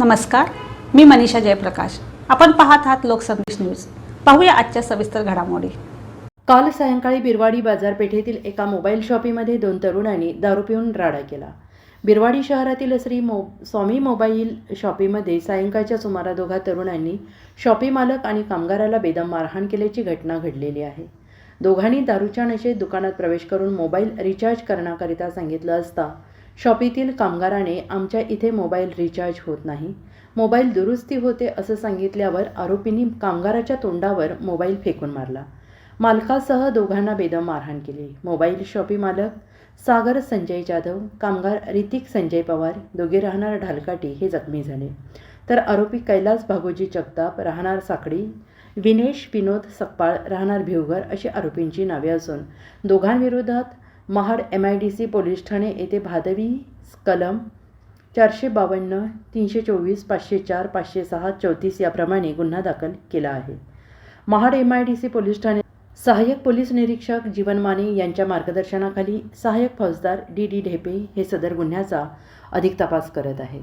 नमस्कार मी मनीषा जयप्रकाश. आपण पाहत आहात लोकसंदेश न्यूज. पाहूया आजच्या सविस्तर घडामोडी. काल सायंकाळी बिरवाडी बाजारपेठेतील एका मोबाईल शॉपीमध्ये दोन तरुणांनी दारू पिऊन राडा केला. बिरवाडी शहरातील श्री मो स्वामी मोबाईल शॉपीमध्ये सायंकाळच्या सुमारा दोघा तरुणांनी शॉपी मालक आणि कामगाराला बेदम मारहाण केल्याची घटना घडलेली आहे. दोघांनी दारूच्या नशेत दुकानात प्रवेश करून मोबाईल रिचार्ज करण्याकरिता सांगितलं असता शॉपीतील कामगाराने आमच्या इथे मोबाईल रिचार्ज होत नाही. मोबाईल दुरुस्ती होते असं सांगितल्यावर आरोपींनी कामगाराच्या तोंडावर मोबाईल फेकून मारला. मालकासह दोघांना बेदम मारहाण केली. मोबाईल शॉपी मालक सागर संजय जाधव कामगार रितिक संजय पवार दोघे राहणार ढालकाटी हे जखमी झाले. तर आरोपी कैलास भागोजी जगताप राहणार साकडी विनेश विनोद सकपाळ राहणार भिवघर अशी आरोपींची नावे असून दोघांविरोधात Mahad M I D C police Thane येथे भादवी कलम चारशे बावन्न तीनशे चोवीस पाचशे चार पाचशे सहा चौतीस याप्रमाणे गुन्हा दाखल केला आहे. Mahad M I D C police Thane सहाय्यक पोलीस निरीक्षक जीवन माने यांच्या मार्गदर्शनाखाली सहाय्यक फौजदार डी डी ढेपे हे सदर गुन्ह्याचा अधिक तपास करत आहेत.